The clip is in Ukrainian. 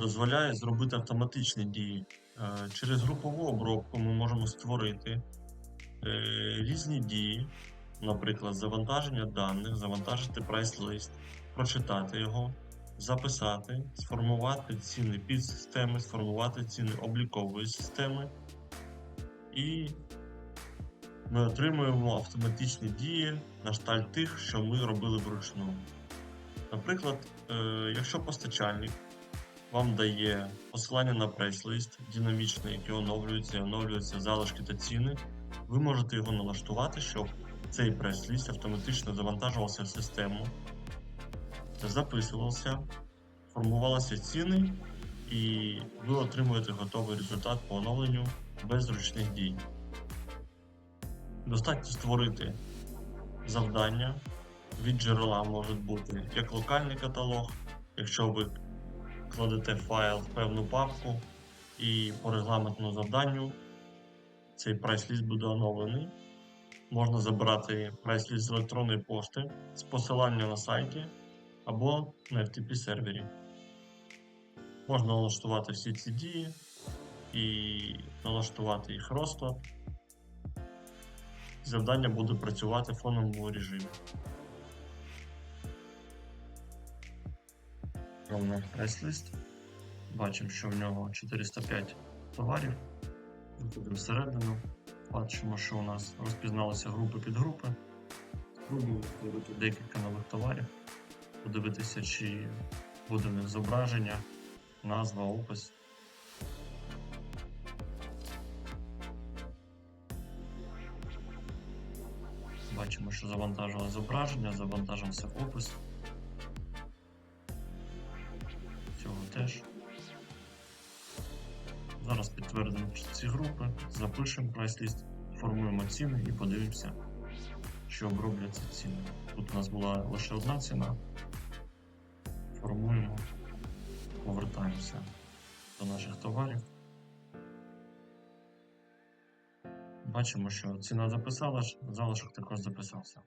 дозволяє зробити автоматичні дії. Е, Через групову обробку ми можемо створити е, різні дії, наприклад, завантаження даних, завантажити прайс-лист, прочитати його, записати, сформувати ціни підсистеми, сформувати ціни облікової системи. І ми отримуємо автоматичні дії на шталь тих, що ми робили вручну. Наприклад, е, якщо постачальник вам дає посилання на прайс-лист динамічний, який оновлюється і оновлюються залишки та ціни, ви можете його налаштувати, щоб цей прайс-лист автоматично завантажувався в систему, записувався, формувалися ціни, і ви отримуєте готовий результат по оновленню без зручних дій. Достатньо створити завдання. Від джерела може бути як локальний каталог, якщо ви кладете файл в певну папку і по регламентному завданню цей прайс-ліст буде оновлений. Можна забрати прайс-ліст з електронної пошти з посилання на сайті або на FTP сервері. Можна налаштувати всі ці дії і налаштувати їх розклад. Завдання буде працювати в фоновому режимі. Ровно прайс-лист. Бачимо, що в нього 405 товарів. Виходимо всередину. Бачимо, що у нас розпізналися групи під групи. Спробую створити декілька нових товарів. Подивитися, чи буде в них зображення, назва, опис. Бачимо, що завантажило зображення, завантажився опис. Теж. Зараз підтвердимо ці групи, запишемо прайс-ліст, формуємо ціни і подивимося, що обробляться ціни. Тут у нас була лише одна ціна. Формуємо, повертаємося до наших товарів. Бачимо, що ціна записалась, залишок також записався.